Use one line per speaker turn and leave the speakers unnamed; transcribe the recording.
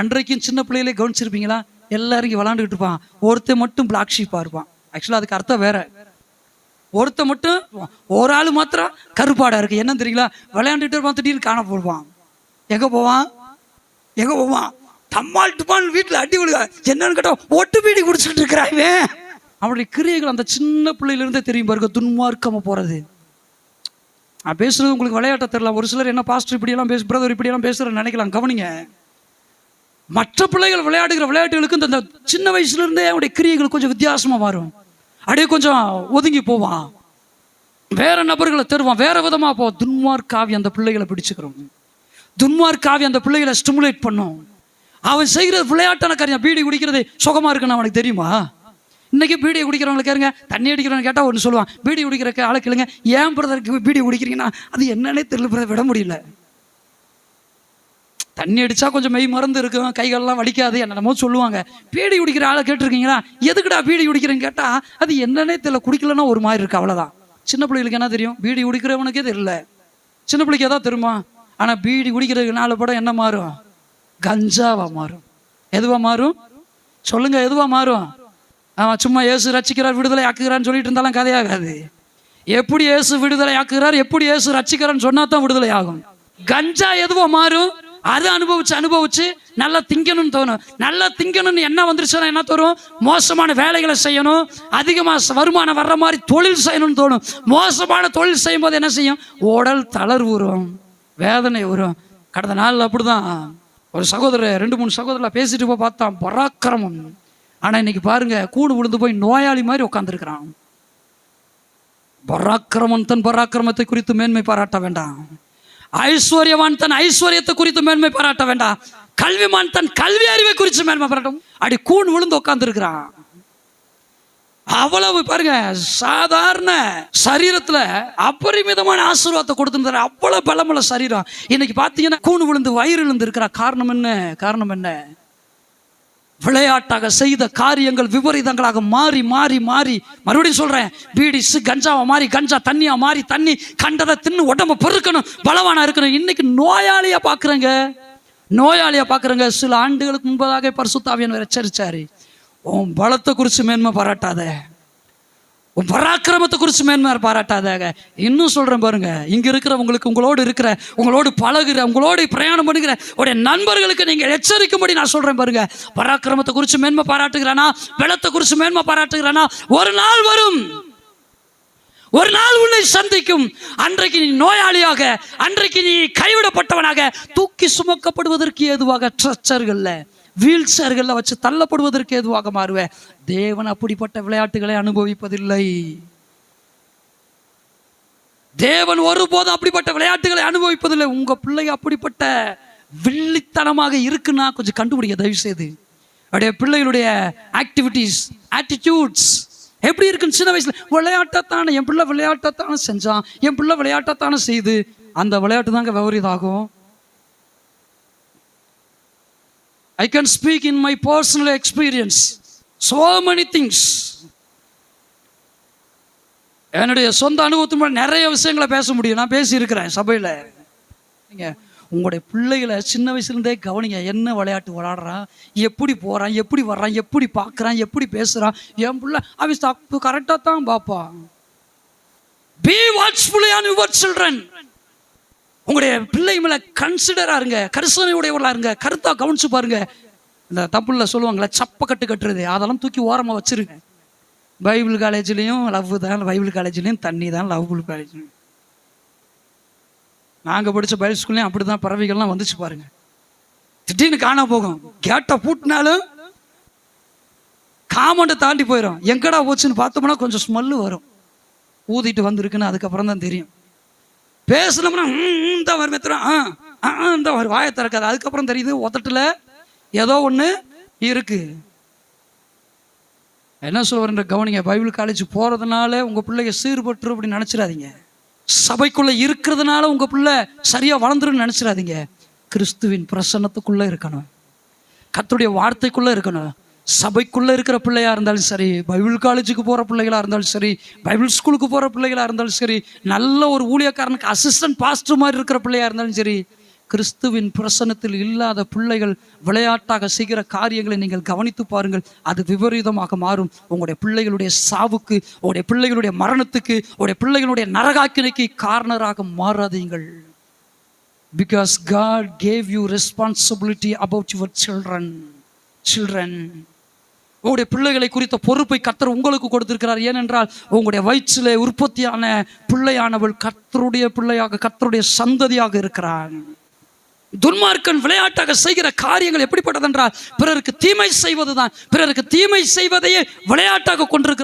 அன்றைக்கும் சின்ன பிள்ளைகளே கவனிச்சிருப்பீங்களா? எல்லாரும் இங்கே விளாண்டுக்கிட்டு இருப்பான். ஒருத்தன் மட்டும் பிளாக் ஷீப்பாக இருப்பான். ஆக்சுவலாக அதுக்கு அர்த்தம் வேற. ஒருத்தன் மட்டும் ஒரு ஆள் மாத்திரம் கருப்பாடாக இருக்கு. என்ன தெரியுங்களா? விளையாண்டுட்டு இருப்பான் திடீர்னு காண போடுவான். எங்க போவான்? எங்க போவான்? தம்மால் டுமால் வீட்டில் அடி விழுக. என்னன்னு கேட்டா ஒட்டு பீடி குடிச்சிட்டு இருக்கிறான் அவனுடைய கிரியைகள் அந்த சின்ன பிள்ளையிலிருந்தே தெரியும் பாருங்க. துன்மார்க்கமா போறது. நான் பேசுறது உங்களுக்கு விளையாட்ட தெரியல. ஒரு சிலர் என்ன பாஸ்டர் இப்படியெல்லாம் பேசு பிரதர் இப்படியெல்லாம் பேசுறேன்னு நினைக்கலாம். கவனிங்க. மற்ற பிள்ளைகள் விளையாடுகிற விளையாட்டுகளுக்கு இந்த- சின்ன வயசுலேருந்தே அவனுடைய கிரியைகள் கொஞ்சம் வித்தியாசமாக மாறும். அப்படியே கொஞ்சம் ஒதுங்கி போவான் வேற நபர்களை தருவான் வேற விதமாக போ. துன்மார்க்காவி அந்த பிள்ளைகளை பிடிச்சுக்கிறோம். துன்மார்க்காவி அந்த பிள்ளைகளை ஸ்டிமுலேட் பண்ணும். அவன் செய்கிற விளையாட்டான காரியம் பீடி குடிக்கிறது சுகமாக இருக்குன்னு அவனுக்கு தெரியுமா? இன்னைக்கு பீடி குடிக்கிறவங்களை கேருங்க தண்ணி அடிக்கிறவங்க கேட்டால் ஒன்று சொல்லுவான். பீடி குடிக்கிற ஆளை கேளுங்க. ஏன் பிரதருக்கு பீடி குடிக்கிறீங்கன்னா அது என்னன்னே தெரியல பிரதர் விட முடியல. தண்ணி அடிச்சா கொஞ்சம் மெய் மறந்து இருக்கும். கைகள்லாம் வலிக்காது என்னென்னமோ சொல்லுவாங்க. பீடி குடிக்கிற ஆளை கேட்டிருக்கீங்களா? எதுக்குடா பீடி குடிக்கிறேன்னு கேட்டால் அது என்னன்னே தெரியல. குடிக்கலன்னா ஒரு மாதிரி இருக்கு அவ்வளோதான் சின்ன பிள்ளைகளுக்கு என்ன தெரியும்? பீடி குடிக்கிறவனுக்கே தெரியல. சின்ன பிள்ளைக்கு ஏதாவது தெரியுமா? ஆனால் பீடி குடிக்கிறதுக்கு நாலு படம் என்ன மாறும்? கஞ்சாவா மாறும். எதுவா மாறும்? சொல்லுங்க எதுவா மாறும்? அவன் சும்மா இயேசு ரச்சிக்கிறார் விடுதலை ஆக்குகிறான்னு சொல்லிட்டு இருந்தாலும் கதையாகாது எப்படி இயேசு விடுதலை ஆக்குகிறார் எப்படி இயேசு ரட்சிக்கிறான்னு சொன்னா தான் விடுதலை ஆகும். கஞ்சா எதுவோ மாறும் அது அனுபவிச்சு அனுபவிச்சு நல்லா திங்கணும்னு தோணும். நல்லா திங்கணும்னு என்ன வந்துருச்சுன்னா என்ன தோணும்? மோசமான வேலைகளை செய்யணும் அதிகமாக வருமானம் வர்ற மாதிரி தொழில் செய்யணும்னு தோணும். மோசமான தொழில் செய்யும் போது என்ன செய்யும்? உடல் தளர்வு வரும் வேதனை வரும் கடந்த நாள் அப்படிதான் ஒரு சகோதரர் ரெண்டு மூணு சகோதரர் பேசிட்டு போய் பார்த்தான் பராக்கிரமம். ஆனால் இன்னைக்கு பாருங்க கூடு விழுந்து போய் நோயாளி மாதிரி உட்காந்துருக்கிறான் பராக்கிரமன் தன் பராக்கிரமத்தை குறித்து மேன்மை பாராட்ட வேண்டாம். ஐஸ்வர்யவான் தன் ஐஸ்வர்யத்தை குறித்து மேன்மை பாராட்ட வேண்டாம். கல்விமான் தன் கல்வி அறிவை குறித்து மேன்மை பாராட்டும். அடி கூண் விழுந்து உட்காந்துருக்கிறான் அவ்வளவு பாருங்க சாதாரண சரீரத்துல அபரிமிதமான ஆசீர்வாதத்தை கொடுத்துருந்தாரு. அவ்வளவு பலமுள்ள சரீரம். இன்னைக்கு பாத்தீங்கன்னா கூண் விழுந்து வயிறு விழுந்து இருக்கிற காரணம் என்ன? காரணம் என்ன? விளையாட்டாக செய்த காரியங்கள் விபரீதங்களாக மாறி மாறி மாறி. மறுபடியும் சொல்கிறேன் பீடி சி கஞ்சாவை மாறி கஞ்சா தண்ணியாக மாறி தண்ணி கண்டதை தின்னு உடம்பு பெருக்கணும் பலவானாக இருக்கணும். இன்னைக்கு நோயாளியாக பார்க்குறேங்க. நோயாளியாக பார்க்குறேங்க. சில ஆண்டுகளுக்கு முன்பதாக பரிசுத்தாவியன் எச்சரிச்சாரு. உன் பலத்தை குறித்து மேன்மை பாராட்டாத. உன் பராக்கிரமத்தை குறித்து மேன்மை பாராட்டாதாக. இன்னும் சொல்கிறேன் பாருங்க இருக்கிற இருக்கிறவங்களுக்கு உங்களோடு இருக்கிற உங்களோடு பழகிற உங்களோடு பிரயாணம் பண்ணுகிற உடைய நண்பர்களுக்கு நீங்கள் எச்சரிக்கும்படி நான் சொல்கிறேன் பாருங்க. பராக்கிரமத்தை குறித்து மேன்மை பாராட்டுகிறானா? பலத்தை குறித்து மேன்மை பாராட்டுகிறானா? ஒரு நாள் வரும். ஒரு நாள் உன்னை சந்திக்கும். அன்றைக்கு நீ நோயாளியாக அன்றைக்கு நீ கைவிடப்பட்டவனாக தூக்கி சுமக்கப்படுவதற்கு ஏதுவாக ஸ்ட்ரெச்சர்கள்ல வீல் சேர்களில் வச்சு தள்ளப்படுவதற்கு ஏதுவாக மாறுவேன் தேவன் அப்படிப்பட்ட விளையாட்டுகளை அனுபவிப்பதில்லை. தேவன் ஒருபோதும் அப்படிப்பட்ட விளையாட்டுகளை அனுபவிப்பதில்லை. உங்க பிள்ளை அப்படிப்பட்ட வில்லித்தனமாக இருக்குன்னா கொஞ்சம் கண்டுபிடிக்க தயவு செய்து அப்படியே பிள்ளைகளுடைய ஆக்டிவிட்டீஸ் ஆட்டிடியூட்ஸ் எப்படி இருக்குன்னு சின்ன வயசுல விளையாட்டத்தானே என் பிள்ளை விளையாட்டத்தானே செஞ்சான் என் பிள்ளை விளையாட்டத்தானே செய்து. அந்த விளையாட்டு தாங்க விவரிதாகும் I can speak in my personal experience so many things என்னுடைய சொந்த அனுபவத்து மூலம் நிறைய விஷயங்களை பேச முடியும். நான் பேசியிருக்கிறேன் சபையில். நீங்கள் உங்களுடைய பிள்ளைகளை சின்ன வயசுலேருந்தே கவனிங்க. என்ன விளையாட்டு விளாடுறான் எப்படி போகிறான் எப்படி வர்றான்? எப்படி பார்க்குறான்? எப்படி பேசுகிறான் என் பிள்ளை அவன் தப்பு கரெக்டாக தான் பார்ப்பான். Be watchfully on your children உங்களுடைய பிள்ளை மேலே கன்சிடராக இருங்க. கரிசனை உடையவர்களாக இருங்க. கருத்தாக கவனிச்சு பாருங்க. இந்த தப்புல சொல்லுவாங்களே சப்ப கட்டு கட்டுறது. அதெல்லாம் தூக்கி ஓரமாக வச்சிருங்க. பைபிள் காலேஜ்லேயும் லவ் தான் பைபிள் காலேஜ்லேயும் தண்ணி தான் லவ் காலேஜ்லையும். நாங்கள் படித்த பைபிள் ஸ்கூல்லையும் அப்படி தான் பறவைகள்லாம் வந்துச்சு பாருங்க. திடீர்னு காணா போகும். கேட்டை பூட்டினாலும் காமண்டை தாண்டி போயிடும் எங்கடா போச்சுன்னு பார்த்தோம்னா கொஞ்சம் ஸ்மெல்லு வரும். ஊதிட்டு வந்திருக்குன்னு அதுக்கப்புறம் தான் தெரியும். பேசினோம்னா தான் வரும் எத்தனை ஆ ஆ ஆ, இந்த வரும். வாயை திறக்காது. அதுக்கப்புறம் தெரியுது ஒத்தட்டில் ஏதோ ஒன்று இருக்கு. என்ன சொல்லுவார்ன்ற கவனிங்க. பைபிள் காலேஜ் போகிறதுனால உங்கள் பிள்ளைங்க சீர்பட்டு அப்படின்னு நினச்சிடாதீங்க. சபைக்குள்ளே இருக்கிறதுனால உங்கள் பிள்ளை சரியாக வளர்ந்துருன்னு நினச்சிடாதீங்க. கிறிஸ்துவின் பிரசன்னத்துக்குள்ளே இருக்கணும். கத்துடைய வார்த்தைக்குள்ளே இருக்கணும். சபைக்குள்ளே இருக்கிற பிள்ளையாக இருந்தாலும் சரி பைபிள் காலேஜுக்கு போகிற பிள்ளைகளாக இருந்தாலும் சரி பைபிள் ஸ்கூலுக்கு போகிற பிள்ளைகளாக இருந்தாலும் சரி நல்ல ஒரு ஊழியக்காரனுக்கு அசிஸ்டன்ட் பாஸ்டர் மாதிரி இருக்கிற பிள்ளையாக இருந்தாலும் சரி கிறிஸ்துவின் பிரசனத்தில் இல்லாத பிள்ளைகள் விளையாட்டாக செய்கிற காரியங்களை நீங்கள் கவனித்து பாருங்கள். அது விபரீதமாக மாறும். உங்களுடைய பிள்ளைகளுடைய சாவுக்கு உங்களுடைய பிள்ளைகளுடைய மரணத்துக்கு உங்களுடைய பிள்ளைகளுடைய நரகாக்கினைக்கு காரணராக மாறாதீங்கள். Because God gave you responsibility about your children children உங்களுடைய பிள்ளைகளை குறித்த பொறுப்பை கத்தர் உங்களுக்கு கொடுத்திருக்கிறார். ஏனென்றால் உங்களுடைய வயிற்றில் உற்பத்தியான பிள்ளையானவள் கத்தருடைய பிள்ளையாக கத்தருடைய சந்ததியாக இருக்கிறான் துன்மார்க்கன் விளையாட்டாக செய்கிற காரியங்கள் எப்படிப்பட்டதென்றால் பிறருக்கு தீமை செய்வதுதான். பிறருக்கு தீமை செய்வதையே விளையாட்டாக கொண்டிருக்கிறார்.